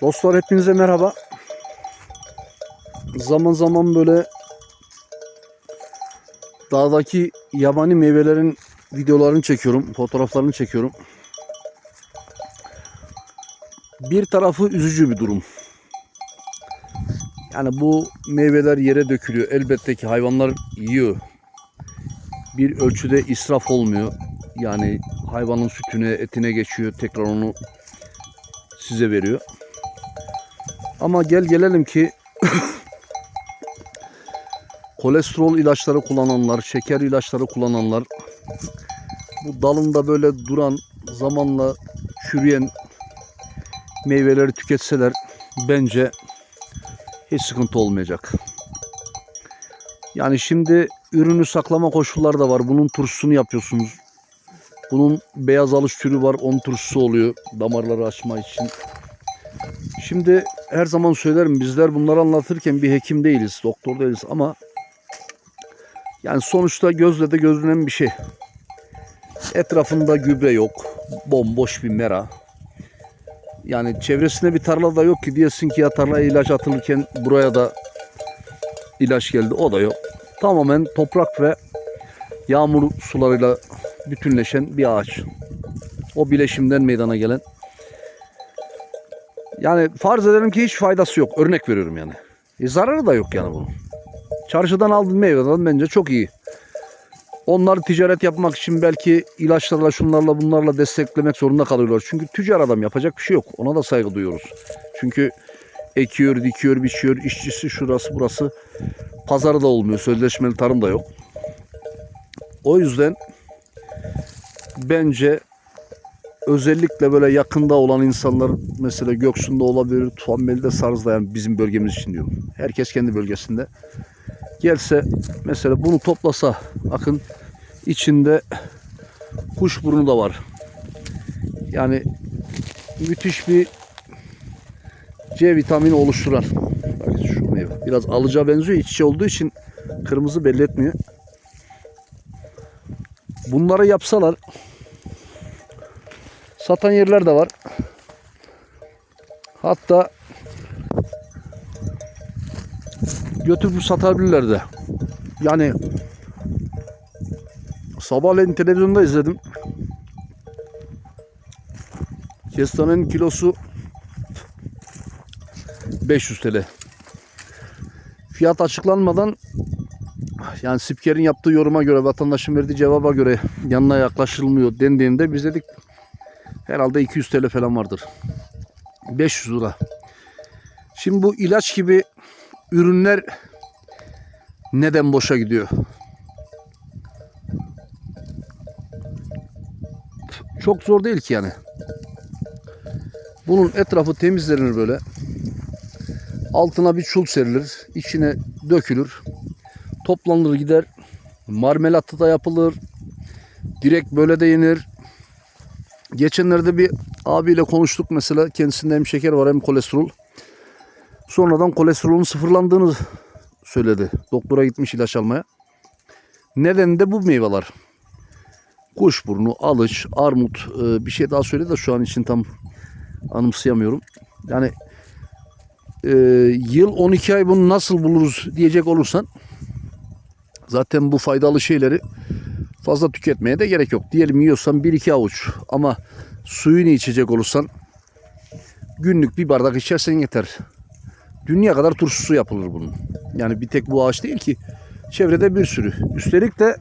Dostlar hepinize merhaba. Zaman zaman böyle dağdaki yabani meyvelerin videolarını çekiyorum, fotoğraflarını çekiyorum. Bir tarafı üzücü bir durum. Yani bu meyveler yere dökülüyor. Elbette ki hayvanlar yiyor. Bir ölçüde israf olmuyor. Yani hayvanın sütüne, etine geçiyor. Tekrar onu size veriyor. Ama gel gelelim ki kolesterol ilaçları kullananlar, şeker ilaçları kullananlar, bu dalında böyle duran, zamanla çürüyen meyveleri tüketseler bence hiç sıkıntı olmayacak. Yani şimdi ürünü saklama koşulları da var. Bunun turşusunu yapıyorsunuz. Bunun beyaz alış türü var. Onun turşusu oluyor. Damarları açma için. Şimdi her zaman söylerim bizler bunları anlatırken bir hekim değiliz, doktor değiliz ama yani sonuçta gözle de gözlenen bir şey. Etrafında gübre yok, bomboş bir mera. Yani çevresinde bir tarla da yok ki diyesin ki ya tarlaya ilaç atılırken buraya da ilaç geldi. O da yok. Tamamen toprak ve yağmur sularıyla bütünleşen bir ağaç. O bileşimden meydana gelen yani farz edelim ki hiç faydası yok. Örnek veriyorum yani. E, zararı da yok yani bunun. Çarşıdan aldığın meyveden bence çok iyi. Onları ticaret yapmak için belki ilaçlarla şunlarla bunlarla desteklemek zorunda kalıyorlar. Çünkü tüccar adam yapacak bir şey yok. Ona da saygı duyuyoruz. Çünkü ekiyor, dikiyor, biçiyor, işçisi şurası burası. Pazarı da olmuyor. Sözleşmeli tarım da yok. O yüzden bence özellikle böyle yakında olan insanlar mesela Göksu'nda olabilir, Tufanbeli'de Sarz'da yani bizim bölgemiz için diyorum. Herkes kendi bölgesinde. Gelse mesela bunu toplasa akın içinde kuşburnu da var. Yani müthiş bir C vitamini oluşturan. Bak şu meyve. Biraz alıca benziyor. İç içe olduğu için kırmızı belli etmiyor. Bunları yapsalar satan yerler de var. Hatta götürüp satabilirler de. Yani sabahleyin televizyonda izledim. Kestanenin kilosu 500 TL. Fiyat açıklanmadan yani Spker'in yaptığı yoruma göre, vatandaşın verdiği cevaba göre yanına yaklaşılmıyor dendiğinde biz dedik herhalde 200 TL falan vardır. 500 lira. Şimdi bu ilaç gibi ürünler neden boşa gidiyor? Çok zor değil ki yani. Bunun etrafı temizlenir böyle. Altına bir çul serilir. içine dökülür. Toplanır gider. Marmelatı da yapılır. Direkt böyle de yenir. Geçenlerde bir abiyle konuştuk mesela. Kendisinde hem şeker var hem kolesterol. Sonradan kolesterolün sıfırlandığını söyledi. Doktora gitmiş ilaç almaya. Neden de bu meyveler. Kuşburnu, alış, armut e, bir şey daha söyledi de şu an için tam anımsayamıyorum. Yani e, yıl 12 ay bunu nasıl buluruz diyecek olursan zaten bu faydalı şeyleri fazla tüketmeye de gerek yok. Diyelim yiyorsan 1-2 avuç ama suyunu içecek olursan günlük bir bardak içersen yeter. Dünya kadar turşusu yapılır bunun. Yani bir tek bu ağaç değil ki. Çevrede bir sürü. Üstelik de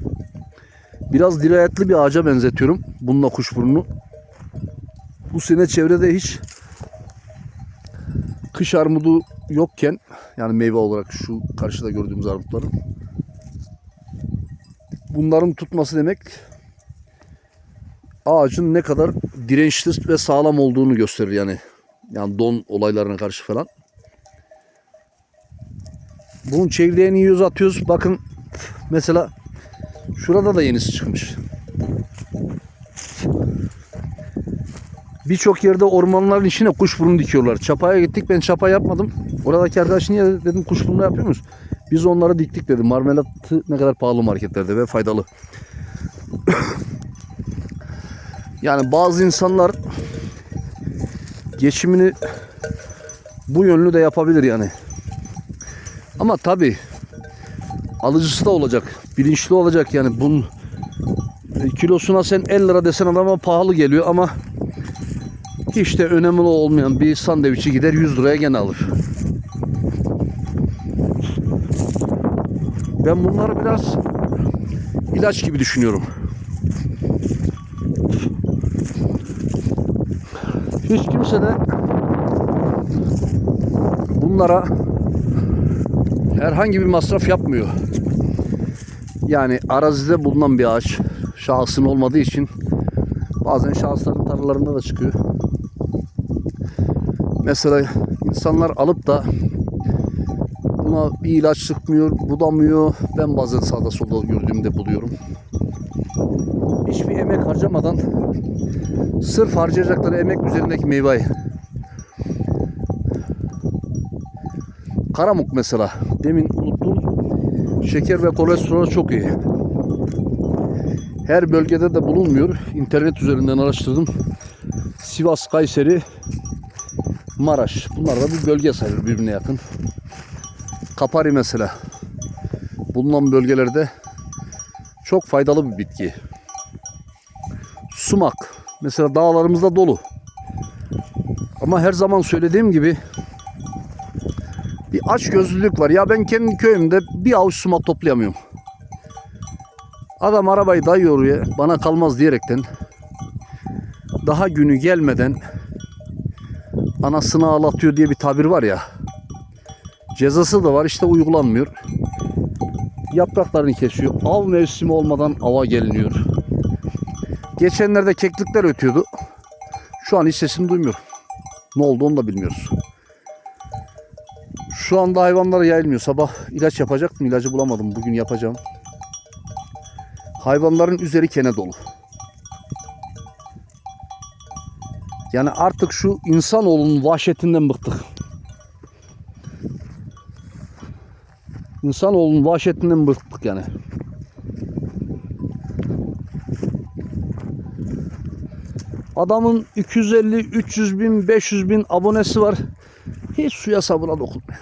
biraz dirayetli bir ağaca benzetiyorum. Bununla kuşburnunu. Bu sene çevrede hiç kış armudu yokken yani meyve olarak şu karşıda gördüğümüz armutların bunların tutması demek ağacın ne kadar dirençli ve sağlam olduğunu gösterir yani. Yani don olaylarına karşı falan. Bunun çekirdeğini yiyoruz atıyoruz. Bakın mesela şurada da yenisi çıkmış. Birçok yerde ormanların içine kuşburnu dikiyorlar. Çapaya gittik ben çapa yapmadım. Oradaki arkadaş niye dedim kuşburnu yapıyor musunuz? Biz onları diktik dedi. Marmelatı ne kadar pahalı marketlerde ve faydalı. yani bazı insanlar geçimini bu yönlü de yapabilir yani. Ama tabi alıcısı da olacak. Bilinçli olacak yani. Bunun e, kilosuna sen 50 lira desen adama pahalı geliyor ama hiç de önemli olmayan bir sandviçi gider 100 liraya gene alır. Ben bunları biraz ilaç gibi düşünüyorum. Hiç kimse de bunlara herhangi bir masraf yapmıyor. Yani arazide bulunan bir ağaç şahsın olmadığı için bazen şahısların tarlalarında da çıkıyor. Mesela insanlar alıp da buna bir ilaç sıkmıyor, budamıyor. Ben bazen sağda solda gördüğümde buluyorum. Hiçbir emek harcamadan sırf harcayacakları emek üzerindeki meyveyi. Karamuk mesela. Demin unuttum. Şeker ve kolesterol çok iyi. Her bölgede de bulunmuyor. İnternet üzerinden araştırdım. Sivas, Kayseri, Maraş. Bunlar da bir bölge sayılır birbirine yakın. Kapari mesela. Bulunan bölgelerde çok faydalı bir bitki. Sumak. Mesela dağlarımızda dolu. Ama her zaman söylediğim gibi bir aç gözlülük var. Ya ben kendi köyümde bir avuç sumak toplayamıyorum. Adam arabayı dayıyor oraya bana kalmaz diyerekten daha günü gelmeden anasını ağlatıyor diye bir tabir var ya. Cezası da var işte uygulanmıyor. Yapraklarını kesiyor. Av mevsimi olmadan ava geliniyor. Geçenlerde keklikler ötüyordu. Şu an hiç sesini duymuyorum. Ne oldu onu da bilmiyoruz. Şu anda hayvanlara yayılmıyor. Sabah ilaç yapacaktım. İlacı bulamadım. Bugün yapacağım. Hayvanların üzeri kene dolu. Yani artık şu insanoğlunun vahşetinden bıktık. İnsanoğlunun vahşetinden bıktık yani. Adamın 250, 300 bin, 500 bin abonesi var. Hiç suya sabuna dokunmuyor.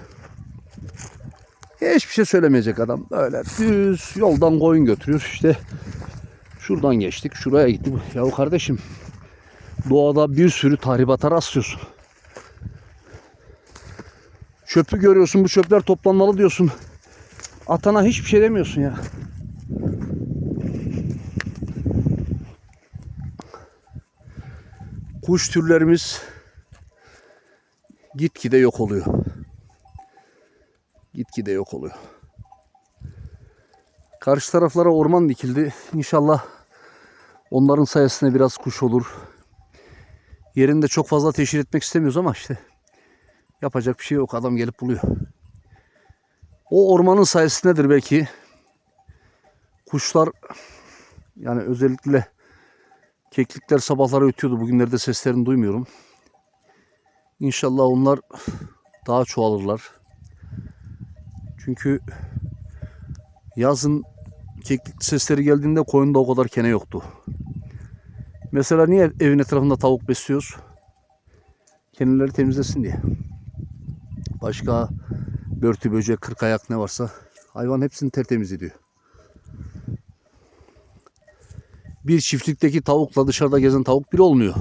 Hiçbir şey söylemeyecek adam. Böyle düz yoldan koyun götürüyor. İşte şuradan geçtik, şuraya gittik. Ya kardeşim doğada bir sürü tahribata rastlıyorsun. Çöpü görüyorsun, bu çöpler toplanmalı diyorsun. Atana hiçbir şey demiyorsun ya. Kuş türlerimiz gitgide yok oluyor. Gitgide yok oluyor. Karşı taraflara orman dikildi. İnşallah onların sayesinde biraz kuş olur. Yerinde çok fazla teşhir etmek istemiyoruz ama işte yapacak bir şey yok. Adam gelip buluyor. O ormanın sayesindedir belki. Kuşlar yani özellikle keklikler sabahları ötüyordu. Bugünlerde seslerini duymuyorum. İnşallah onlar daha çoğalırlar. Çünkü yazın keklik sesleri geldiğinde koyunda o kadar kene yoktu. Mesela niye evin etrafında tavuk besliyoruz? Keneleri temizlesin diye. Başka börtü, böcek, kırk ayak ne varsa hayvan hepsini tertemiz ediyor. Bir çiftlikteki tavukla dışarıda gezen tavuk bir olmuyor.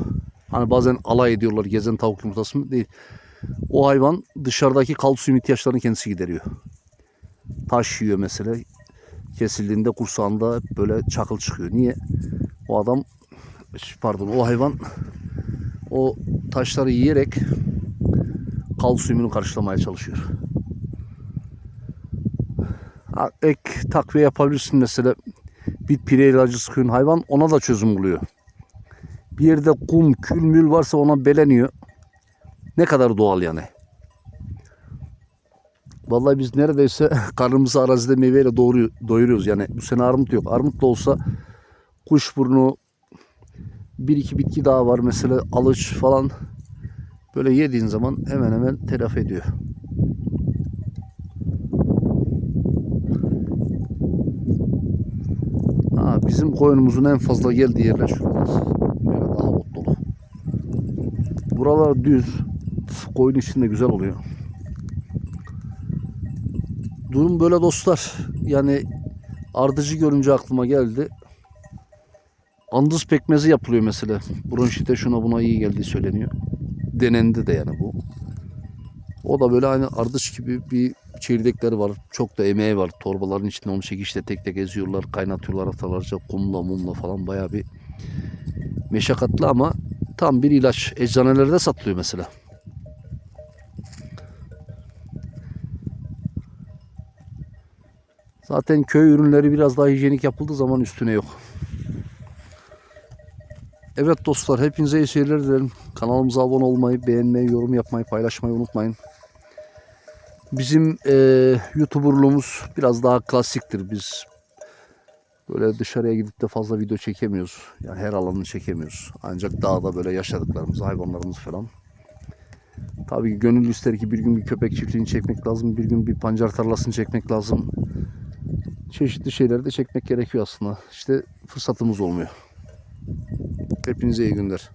Hani bazen alay ediyorlar gezen tavuk yumurtası mı? Değil. O hayvan dışarıdaki kalsiyum ihtiyaçlarını kendisi gideriyor. Taş yiyor mesela. Kesildiğinde kursağında böyle çakıl çıkıyor. Niye? O adam pardon o hayvan o taşları yiyerek kalsiyumunu karşılamaya çalışıyor. Ek takviye yapabilirsin mesela. Bir pire ilacı sıkıyorsun hayvan ona da çözüm buluyor. Bir yerde kum, kül mül varsa ona beleniyor. Ne kadar doğal yani. Vallahi biz neredeyse karnımızı arazide meyveyle doyuruyoruz. Yani bu sene armut yok. Armut da olsa kuşburnu, bir iki bitki daha var. Mesela alıç falan. Böyle yediğin zaman hemen hemen telafi ediyor. Bizim koyunumuzun en fazla geldiği yerler şuralar. Böyle daha ot dolu. Buralar düz. Koyun içinde güzel oluyor. Durum böyle dostlar. Yani ardıcı görünce aklıma geldi. Andız pekmezi yapılıyor mesela. Bronşite şuna buna iyi geldiği söyleniyor. Denendi de yani bu. O da böyle aynı ardıç gibi bir çekirdekleri var. Çok da emeği var. Torbaların içinde onu çekişte tek tek eziyorlar. Kaynatıyorlar haftalarca kumla mumla falan bayağı bir meşakkatli ama tam bir ilaç. Eczanelerde satılıyor mesela. Zaten köy ürünleri biraz daha hijyenik yapıldığı zaman üstüne yok. Evet dostlar hepinize iyi seyirler dilerim. Kanalımıza abone olmayı, beğenmeyi, yorum yapmayı, paylaşmayı unutmayın. Bizim eee YouTuber'luğumuz biraz daha klasiktir. Biz böyle dışarıya gidip de fazla video çekemiyoruz. Yani her alanını çekemiyoruz. Ancak dağda böyle yaşadıklarımız, hayvanlarımız falan. Tabii ki gönül ister ki bir gün bir köpek çiftliğini çekmek lazım. Bir gün bir pancar tarlasını çekmek lazım. Çeşitli şeyleri de çekmek gerekiyor aslında. İşte fırsatımız olmuyor. Hepinize iyi günler.